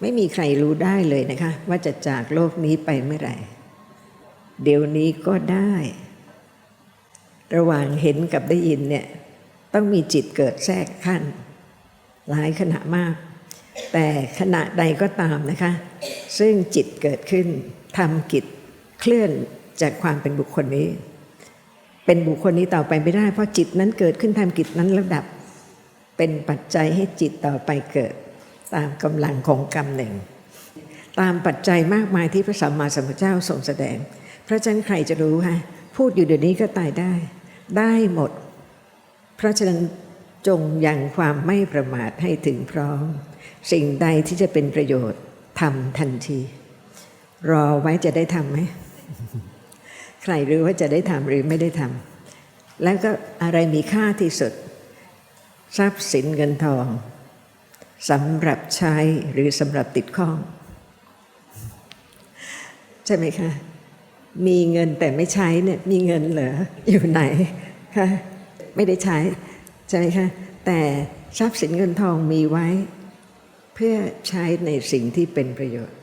ไม่มีใครรู้ได้เลยนะคะ ว่าจะจากโลกนี้ไปเมื่อไหร่ เดี๋ยวนี้ก็ได้ ระหว่างเห็นกับได้ยินเนี่ย ต้องมีจิตเกิดแทรกขั้น หลายขณะมาก แต่ขณะใดก็ตามนะคะ ซึ่งจิตเกิดขึ้นทำกิจเคลื่อนจากความเป็นบุคคลนี้ เป็นบุคคลนี้ต่อไปไม่ได้ เพราะจิตนั้นเกิดขึ้นทำกิจนั้นแล้วดับ เป็นปัจจัยให้จิตต่อไปเกิด ตามกำลังของกรรมหนึ่ง ตามปัจจัยมากมายที่พระสัมมาสัมพุทธเจ้าทรงแสดง เพราะฉะนั้นใครจะรู้ฮะพูดอยู่เดี๋ยวนี้ก็ตายได้ ได้หมด เพราะฉะนั้นจงยังความไม่ประมาทให้ถึงพร้อม สิ่งใดที่จะเป็นประโยชน์ทำทันที รอไว้จะได้ทำไหมใครรู้ว่าจะได้ทำหรือไม่ได้ทำแล้วก็อะไรมีค่าที่สุด ทรัพย์สินเงินทอง สำหรับใช้หรือสำหรับติดข้อง ใช่ไหมคะ มีเงินแต่ไม่ใช้เนี่ยมีเงินเหรออยู่ไหนคะไม่ได้ใช้ใช่ไหมคะแต่ทรัพย์สินเงินทองมีไว้ เพื่อใช้ในสิ่งที่เป็นประโยชน์